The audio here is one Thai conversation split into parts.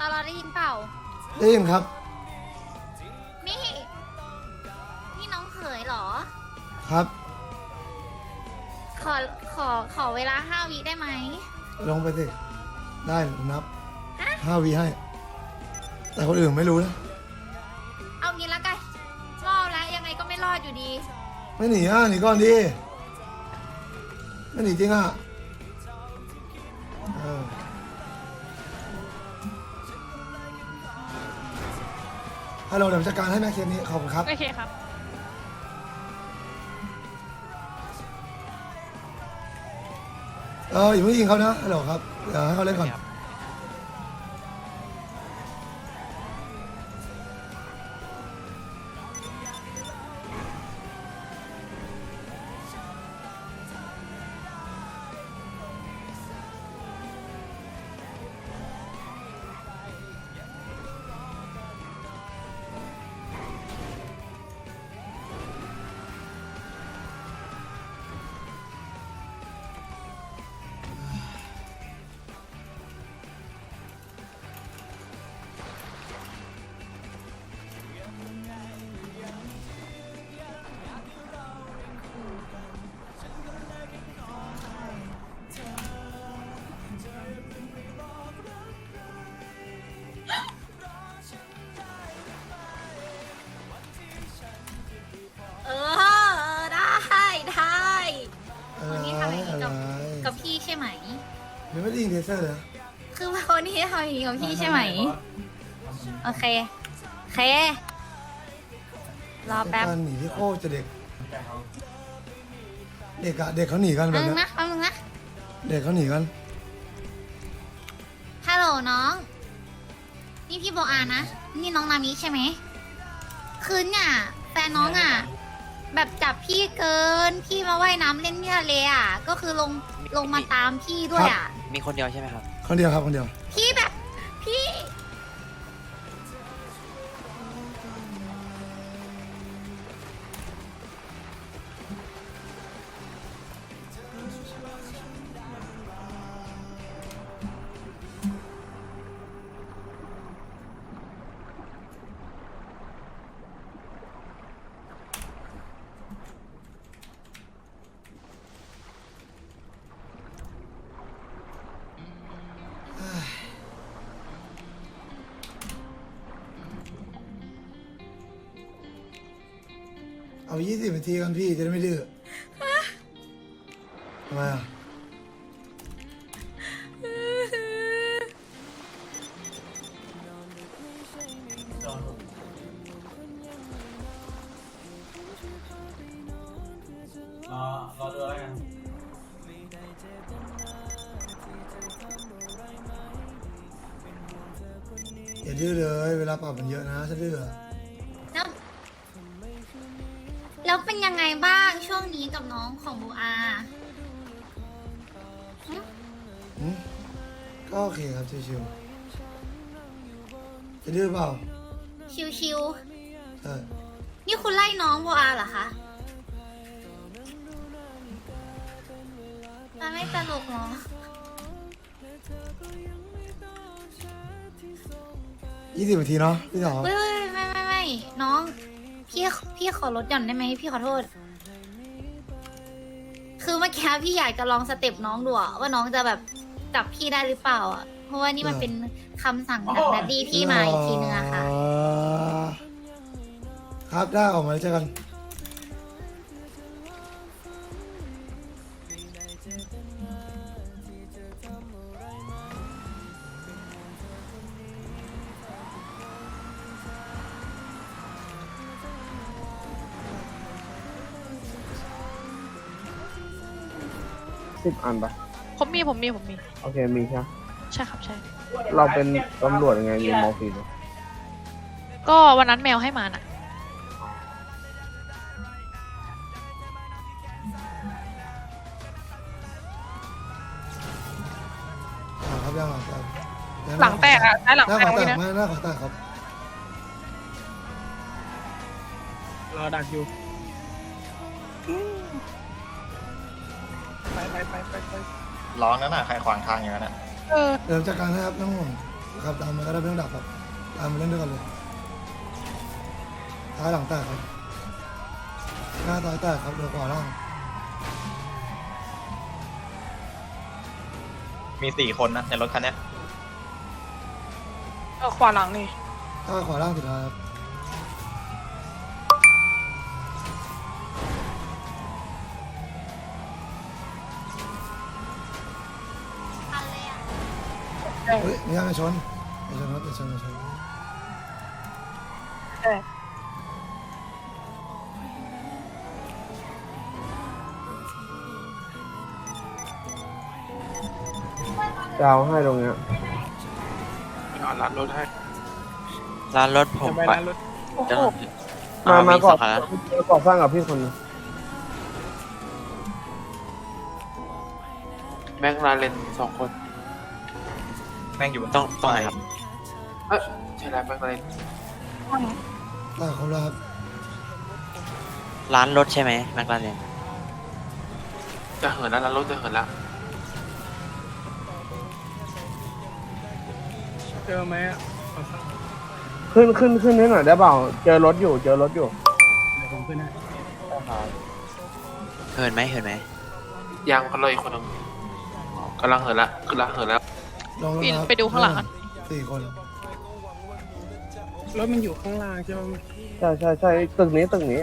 ตลอได้ยินเปล่า ได้ยินครับ นี่นี่น้องเขยเหรอ ครับ ขอขอขอเวลาห้าวิได้ไหม ลงไปสิ ได้ผมนับห้าวีให้ แต่คนอื่นไม่รู้นะ เอางี้ละกันรอดแล้วยังไงก็ไม่รอดอยู่ดี ไม่หนีอะหนีก่อนดิไม่หนีจริงอะ ฮัลโหลเดี๋ยวผมจัดการให้แม่เคสนี้ขอบคุณครับ โอเคครับ เอออย่าเพิ่งยิงเขานะฮัลโหลครับเดี๋ยวให้เขาเล่นก่อน เทเซอร์เลยนะคือว่าวันนี้ทำอย่างนี้กับพี่ใช่ไหม โอเคโอเค รอแป๊บการหนีที่โคตรจะเด็ก เด็กอะเด็กเขาหนีกันแบแป๊บบนึงเนี้ยนะแป๊บนึงนะ เด็กเขาหนีกันฮัลโหลน้อง นี่พี่โบอานะ นี่น้องนามิใช่ไหม คืนเนี่ยแฟนน้องอะ แบบจับพี่เกิน พี่มาว่ายน้ำเล่นที่ทะเลอะ ก็คือลงลงมาตามพี่ด้วยอะ มีคนเดียวใช่ไหมครับ คนเดียวครับคนเดียว พี่แบบ เอายี่สิบนาทีกันพี่จะได้ไม่ดื้อทำไมอะรอรอดูแล้วกันอย่าดื้อเลย เวลาปรับมันเยอะนะถ้าดื้อ ช่วงนี้กับน้องของโบอาหึหืมก็โอเคครับชิวๆจะดื้อเปล่าชิวใช่ๆนี่คุณไล่น้องโบอาเหรอคะมันไม่ตลกเหรอยี่สิบนาทีเนาะพี่สาวเฮ้ยไม่ไม่ไม่ไม่น้อง พี่พี่ขอลดหย่อนได้ไหมพี่ขอโทษ คือเมื่อกี้พี่อยากจะลองสเต็ปน้องดูอะว่าน้องจะแบบจับพี่ได้หรือเปล่าอะเพราะว่านี่มันเป็นคำสั่งจากดัดดี้พี่มาอีกทีนึงอะค่ะอ๋อครับได้ออกมาแล้วเจอกัน สิบอันปะผมมีผมมีผมมี โอเคมีใช่ไหมใช่ครับใช่ เราเป็นตำรวจยังไงมีมอร์ฟีนก็วันนั้นแมวให้มาน่ะอ่าครับย่างหลังแตกหลังแตกอะได้หลังหน้าแตขกวาแตเมื่อกกี้นะไม่หน้าขวาแตกครับรอดักอยู่ ไปไปไปไปไปร้องนั่นน่ะใครขวางทางอย่างนั้นน่ะเออเดี๋ยวจัดการให้ครับน้องห่วงครับตามมาก็ได้ไม่ต้องดับครับตามมาเล่นด้วยกันเลยท้ายหลังแตกครับหน้าท้ายแตกครับเดี๋ยวขวาล่างมีสี่คนนะในรถคันเนี้ยเออขวาหลังนี่ถ้าขวาล่างสุดท้ายครับ เฮ้ยไม่ใช่ไม่ชนไม่ชนครับไม่ชนไม่ชนจะเอาให้ตรงเนี้ยนอนหลับรถให้ร้านรถผมจะไปไปร้านรถโอ้โหจะมาอ่มาสก่ออนงคันแล้วก่อสร้างกับพี่คนหนึงแม็กลาเลนสองคน แม่งอยู่ต้องต้องไหนครับ เอ้ยใช่แล้วแม็กลาเลนแตกครบแล้วครับร้านรถใช่ไหมแมคลาเรนจะเหินแล้วร้านรถจะเหินแล้วเจอไหมอะขอสั่งขึ้นขึ้นขึ้นให้หน่อยได้เปล่า เจอรถอยู่ เจอรถอยู่เดี๋ยวผมขึ้นให้เหินไหมเหินไหมยางเขาเลยอีกคนหนึงกำลังเหินละกำลังเหินแล้ว ลองปีนนะครับไปดูข้างหลังอะ สี่คนรถมันอยู่ข้างล่างใช่ไหมใช่ใช่ใช่ตึกนี้ตึกนี้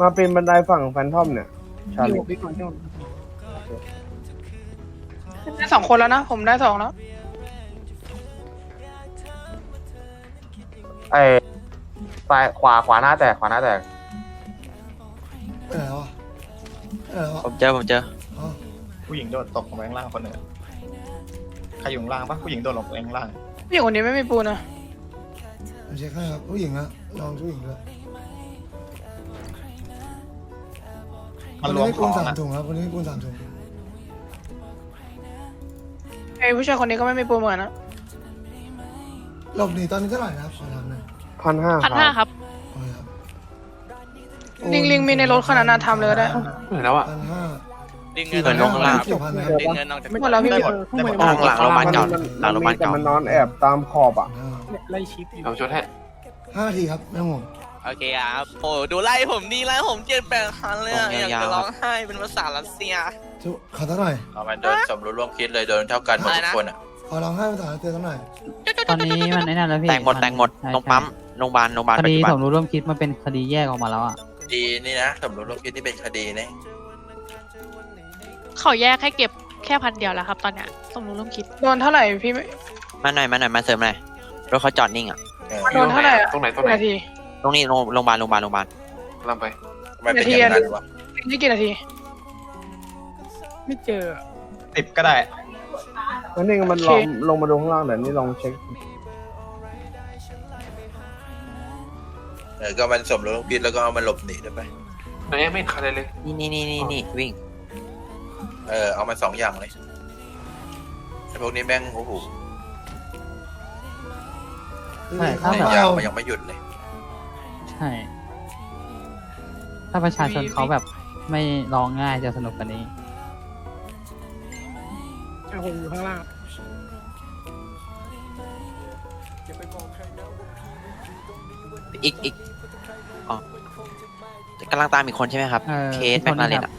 มาเป็นบันไดฝั่งแฟนทอมเนี่ยชาอลียู่พี่ก่อนที่ผมได้สองคนแล้วนะ ผมได้สองแล้ว ไอ้ ซ้ายขวาขวาหน้าแตกขวาหน้าแตกไปไหนวะไปไหนวะผมเจอผมเจออ๋อผู้หญิงโดดตกลงไปข้างล่างคนหนึ่งอะใครอยู่ข้างล่างปะผู้หญิงโดดลงไปข้างล่างผู้หญิงคนนี้ไม่มีปูนนะผมเช็คให้ครับผู้หญิงนะลองผู้หญิงด้วยมันคนรวนี้มมีขปูอนงสามอะถุงครับคนนี้มีปูนสามถุงไอ้ผู้ชายคนนี้ก็ไม่มีปูนเหมือนกันนะหลบหนีตอนนี้เท่าไหร่นะครับขอถามหน่อยพันห้าพันห้าครับโอเคครับ ลิงลิงมีในรถขนาดนั้นทำเลยก็ได้ เหินแล้วอะพันห้าดึงเงินลงข้างล่างเกี่ยวพันนะครับ ดึงเงินออกจากหมดแล้วพี่ ได้หมดได้หมดข้างหลังโรงพยาบาลเก่าหลังโรงพยาบาลแต่เก่ามันนอนแอบตามขอบอะไล่ชิปอยู่เราชดให้ห้านาทีครับไม่ต้องห่วงโอเคครับโอ้ดูไล่ผมดีไล่ผมเจ็ดแปดคันเลยอะอยากจะร้องไห้เป็นภาษารัสเซีย จุขอสักหน่อยเอามันโดนสมรู้ร่วมคิดเลยโดนเท่ากันหมดอะไรทุนะ กคนอะขอลองให้ภาษาเตือนสักหน่อยตอนนี้มันไอ้นั่นแล้วพี่แต่งหมดแต่งหมดใช่ตรงปั๊มโรงพยาบาลโรงพยาบาลคปัจดีจุบัสมรู้ร่วมคิดมันเป็นคดีแยกออกมาแล้วอะ ดีนี่นะสมรู้ร่วมคิดนี่เป็นคดีนี่เขาแยกให้เก็บแค่พันเดียวแล้วครับ ตอนเนี้ยสมรู้ร่วมคิด โดนเท่าไหร่พี่ไม่มาหน่อยมาหน่อยมาเสริมหน่อยรถเขาจอดนิ่งอะเออโดนเท่าไหร่อะตรงไหนตรงไหนนาที ตรงนี้โรงโรงพยาบาลโรงพยาบาลโรงพยาบาลกำลังไปทำไมเป็นอย่างนั้นวะนี่กี่นาที ไม่เจอ สิบก็ได้ นั่นเองมันลองลงมาดูข้างล่างแต่นี่ลองเช็ค ออก็มันสมรู้ร่วมคิดแล้วก็เอามันหลบหนีด้วยไป ไหนไม่คันเลยเลย นี่นี่นี่นี่นี่วิ่ง เออเอามาสองอย่างเลยไอ้พวกนี้แม่งโอ้โหใช่ถ้าเล่แบบนยาวมันยังไม่หยุดเลยใช่ ถ้าประชาชนเขาแบบไม่ร้องง่ายจะสนุกกว่านี้เอาผมอยู่ข้างล่างอีกอีกอ๋อ กำลังตามอีกคนใช่ไหมครับ เออเคสอีแมกคคนลาเรนครัอะบ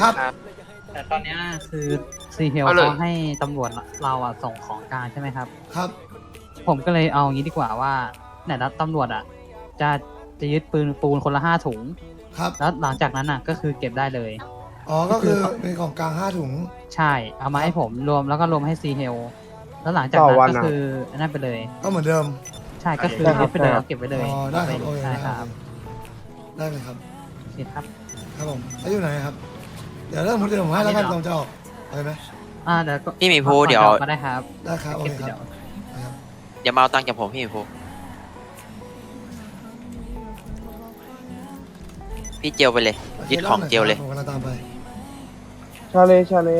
ครับ ครับ แต่ตอนเนี้ยคือซีเฮลเอาเลย เขาให้ตำรวจเราอะส่งของกลางใช่ไหมครับ ครับ ผมก็เลยเอางี้ดีกว่าว่าไหนรับตำรวจอะ จะจะยึดปืนปูนคนละห้าถุง ครับ แล้วหลังจากนั้นอะก็คือเก็บได้เลย อ๋อ ก็คือเป็นของกลางห้าถุง ใช่ เอามาให้ผมรวมแล้วก็รวมให้ซีเฮลแล้วหลังจากต่อนั้นวันก็อะ คืออันนั่นไปเลย ก็เหมือนเดิม ใช่ก็คือใช่ครับ ยึดไปเลยใช่ครับเอาเก็บไว้เลยอ๋อ ได้ครับโอเคใช่ได้คครัรับบ ได้เลยครับโอเคครับ ครับผมแล้วอยู่ไหนครับ เดี๋ยวเริ่มมุดเดี๋ยวผมให้แล้วกันตรงจะออกไปไหมอ่าเดี๋ยวก็พี่หมีภูเดี๋ยว ก็ได้ครับได้ครับโอเก็บเคทีคเดีรัยวบนะครับอย่ามาเอาตังค์จากผมพี่หมีภูพี่เจียวไปเลยยึดของเจียวเลย ผมกำลังตามไป ชาเลชาเล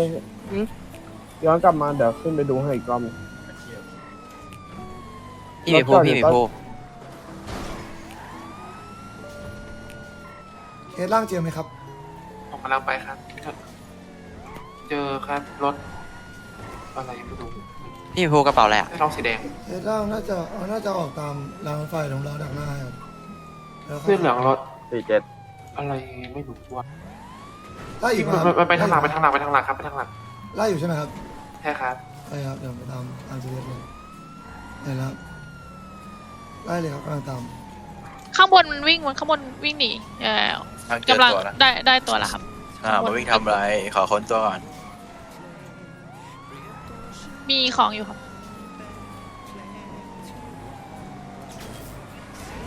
ย้อนกลับมาเดี๋ยวขึ้นไปดูให้อีกรอบหนึ่ง พี่หมีภูพี่หมีภู สล่างเจียมไหมครับ ผมกำลังไปครับ เจอครับรถอะไรไม่รู้พี่หมีภูกระเป๋าอะไรอะให้น้องสีแดงเคสล่างน่าจะเอาน่าจะออกตามรางรถไฟของเราดักหน้าครับแล้วก็เสื้อเหลืองรถสี่เจ็ดอะไรไม่รู้ว่าไล่อีกไหมมันครับมันไปทางหลังไปทางหลังไปทางหลังครับไปทางหลังไล่อยู่ใช่ไหมครับใช่ครับใช่ครับเดี๋ยวไปตามตามจีเเลยเห็นแล้วครับไล่เลยครับกำลังตามข้างบนมันวิ่งมันข้างบนวิ่งหนีเออ ทางเจอกำลังตัวนะได้ได้ตัวแล้วครับ อ่ามาวิ่งทำอะไร ขอค้นตัวก่อน มีของอยู่ครับ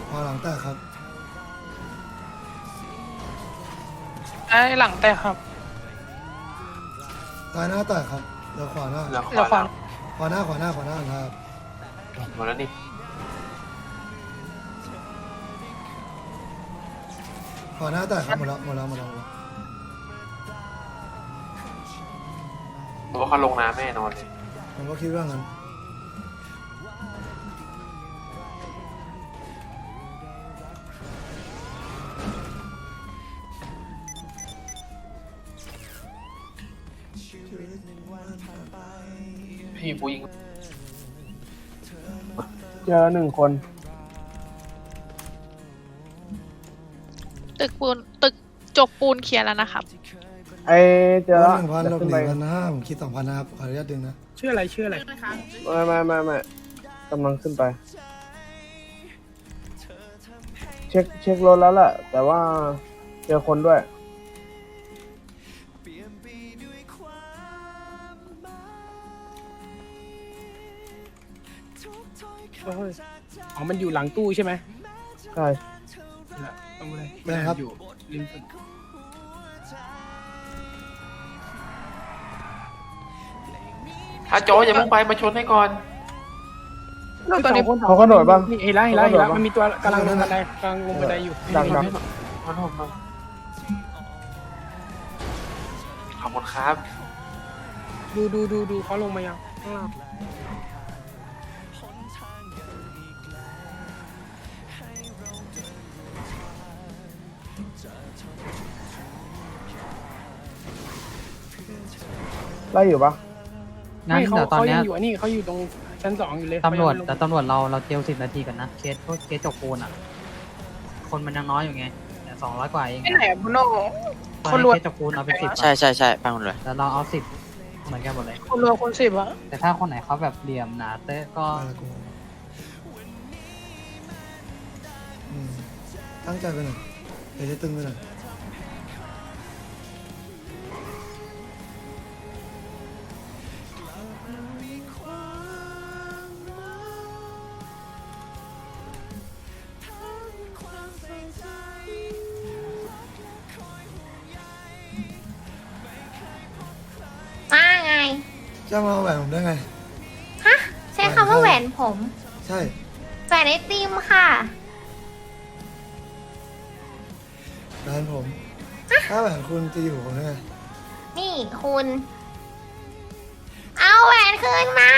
พอหลังแตกครับไอ้หลังแต่ครับ ซ้ายหน้าแตกครับเดี๋ยวขวาหน้าเหลืองขเหลือขวาวาขวาหน้าขวาหน้าขวาหน้าครับ หมดแล้วนี่ ขวาหน้าแตกครับหมดแล้วหมดแล้วหมดแล้วหมดแล้วผมว่าเขาลงน้ำแน่นอนเลยผมก็คิดว่างั้นพี่ปูยิงเจอหนึ่งคน ตึกปูนตึกจกปูนเคลียร์แล้วนะครับไอเจอลละหนึ่งพันเดี๋ลยวบขึ้นหไปนึ่งพันห้าผมคิดสองพันนะครับขออนุญาตดึงนะชื่ออะไรชื่ออะไร ไม่ไม่ไม่ไม่กำลังขึ้นไป เช็คเช็ครถแล้วแหละแต่ว่าเจอคนด้วย โอ้ยอ๋อมันอยู่หลังตู้ใช่ไหมใช่น่ะ ตู้เลยได้ครับ อยู่ริมสุดถ้าโจอย่ามุ่งไปมาชนให้ก่อนตอนนี้เขาก็โดดบ้างนี่เห็นแล้วเห็นแล้วเห็นแล้วเขาก็โดดบ้างมันมีตัวกำลังลงบันไดกำลังลงบันไดอยู่ดังดังมันผมมาขอบคุณครับ ดูดูดูดูเขาลงมายังข้างล่าง ไล่อยู่ปะงั้นไม่เขาเดี๋ยวตอนเขาเนี้ยัยงอยู่อันนี้เขาอยู่ตรงชั้นสองอยู่เลยตำรวจเขายังไม่ลงแต่ตำรวจเราเราเจียวสิบนาทีกันนะเคสพวกเคสจกปูนอะ คนมันยังน้อยอยู่ไงสองร้อยกว่าเองไอ้ไหนอะบุโน่ตอนคนรนี้วย เคสจกปูนเอาไปสิบใช่ใช่ใช่ไปหมดเลยแล้วเราเอาสิบเหมือนกันหมดเลย คนรวยคนสิบอะแต่ถ้าคนไหนเขาแบบเหลี่ยมหนาเต้ก็มาละกูอืมตั้งใจไปหน่อยเดี๋ยวจะตึงไปหน่อย จะมาเอาแหวนผมได้ไง ฮะ ใช้คำว่าแหวนผมใช่แหวนไอติมค่ะ แหวนผม ถ้าแหวนคุณจะอยู่ผมได้ไง นี่คุณ เอาแหวนคืนมา